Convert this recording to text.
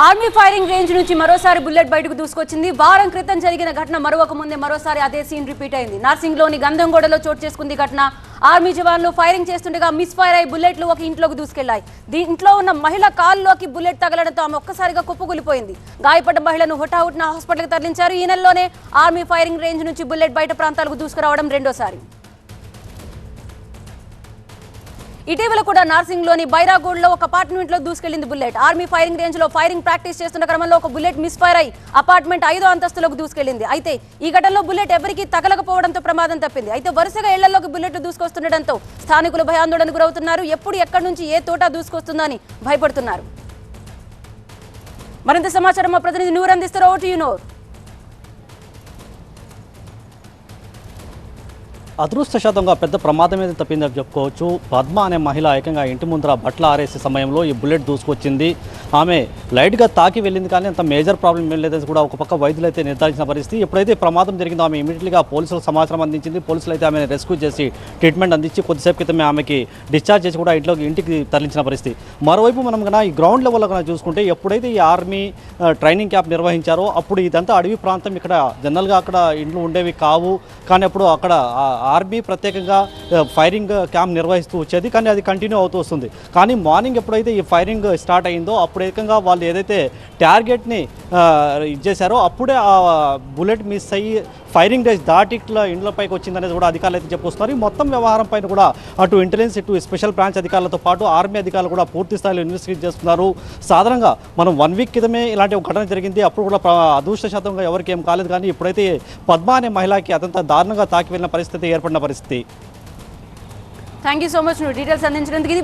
Army firing range నుంచి మరోసారి bullet బయటకు దూసుకొచ్చింది. వారం క్రితం జరిగిన ఘటన మరొక ముందే మరోసారి అదే సీన్ రిపీట్ అయింది. నార్సింగ్లోని గంధంగూడలో చోటు చేసుకుంది ఘటన. ఆర్మీ జవాన్లు ఫైరింగ్ చేస్తుండగా మిస్ ఫైర్ అయి బుల్లెట్లు ఒక ఇంట్లోకి దూసుకెళ్ళాయి. దీంట్లో ఉన్న మహిళ కాల్లోకి బుల్లెట్ తగలడంతో ఆమె ఒక్కసారిగా కుప్పకూలిపోయింది. గాయపడ్డ మహిళను హుటాహుట్న హాస్పిటల్కి తరలించారు. ఈ నెలలోనే ఆర్మీ ఫైరింగ్ రేంజ్ నుంచి బుల్లెట్ బయట ప్రాంతాలకు దూసుకురావడం రెండోసారి. ఇటీవల కూడా నార్సింగ్లోని బైరాగూడ్లో ఒక అపార్ట్మెంట్లో దూసుకెళ్ళింది బుల్లెట్. ఆర్మీ ఫైరింగ్ రేంజ్లో ఫైరింగ్ ప్రాక్టీస్ చేస్తున్న క్రమంలో ఒక బుల్లెట్ మిస్ ఫైర్ అయి అపార్ట్మెంట్ ఐదో అంతస్తులోకి దూసుకెళ్ళింది అయితే ఈ ఘటనలో బుల్లెట్ ఎవరికీ తగలకపోవడంతో ప్రమాదం తప్పింది. అయితే వరుసగా ఇళ్ళలోకి బుల్లెట్లు దూసుకొస్తుండటంతో స్థానికులు భయాందోళనకు గురవుతున్నారు. ఎప్పుడు ఎక్కడి నుంచి ఏ తోట దూసుకొస్తుందని భయపడుతున్నారు. మరింత సమాచారం మా ప్రతినిధి నూరు అందిస్తారు ఓటు యు నోర్. అదృష్టశాతంగా పెద్ద ప్రమాదం మీద తప్పిందని చెప్పుకోవచ్చు. పద్మ అనే మహిళ ఏకంగా ఇంటి ముందర బట్టలు ఆరేసే సమయంలో ఈ బుల్లెట్ దూసుకొచ్చింది. ఆమె లైట్గా తాకి వెళ్ళింది కానీ అంత మేజర్ ప్రాబ్లం ఏం లేదని కూడా ఒక పక్క వైద్యులు అయితే నిర్ధారించిన పరిస్థితి. ఎప్పుడైతే ప్రమాదం జరిగిందో ఆమె ఇమీడియట్గా పోలీసులకు సమాచారం అందించింది. పోలీసులు అయితే ఆమెను రెస్క్యూ చేసి ట్రీట్మెంట్ అందించి కొద్దిసేపు క్రితమే ఆమెకి డిశ్చార్జ్ చేసి కూడా ఇంట్లోకి ఇంటికి తరలించిన పరిస్థితి. మరోవైపు మనం కన్నా ఈ గ్రౌండ్ లెవెల్లో కన్నా చూసుకుంటే ఎప్పుడైతే ఈ ఆర్మీ ట్రైనింగ్ క్యాంప్ నిర్వహించారో అప్పుడు ఇదంతా అడవి ప్రాంతం ఇక్కడ జనరల్గా అక్కడ ఇండ్లు ఉండేవి కావు. కానీ అప్పుడు అక్కడ ఆర్మీ ప్రత్యేకంగా ఫైరింగ్ క్యాంప్ నిర్వహిస్తూ వచ్చేది. కానీ అది కంటిన్యూ అవుతూ వస్తుంది. కానీ మార్నింగ్ ఎప్పుడైతే ఈ ఫైరింగ్ స్టార్ట్ అయిందో అప్పుడు ఏకంగా వాళ్ళు ఏదైతే టార్గెట్ని ఇచ్చేసారో అప్పుడే ఆ బుల్లెట్ మిస్ అయ్యి ఫైరింగ్ డేస్ దాటి ఇట్లా ఇండ్లపైకి వచ్చిందనేది కూడా అధికారులు అయితే చెప్పుకొస్తున్నారు ఈ మొత్తం వ్యవహారం పైన కూడా అటు ఇంటెలిజెన్స్ ఇటు స్పెషల్ బ్రాంచ్ అధికారులతో పాటు ఆర్మీ అధికారులు కూడా పూర్తి స్థాయిలో ఇన్వెస్టిగేట్ చేస్తున్నారు. సాధారణంగా మనం వన్ వీక్ క్రితమే ఇలాంటి ఒక ఘటన జరిగింది. అప్పుడు కూడా అదృష్ట శాతంగా ఎవరికి ఏం కాలేదు. కానీ ఇప్పుడైతే పద్మ అనే మహిళకి అతంత దారుణంగా తాకి వెళ్ళిన పరిస్థితి ఏర్పడిన పరిస్థితి. థ్యాంక్ యూ సో మచ్ నువ్వు డీటెయిల్స్ అందించినందుకు ఇది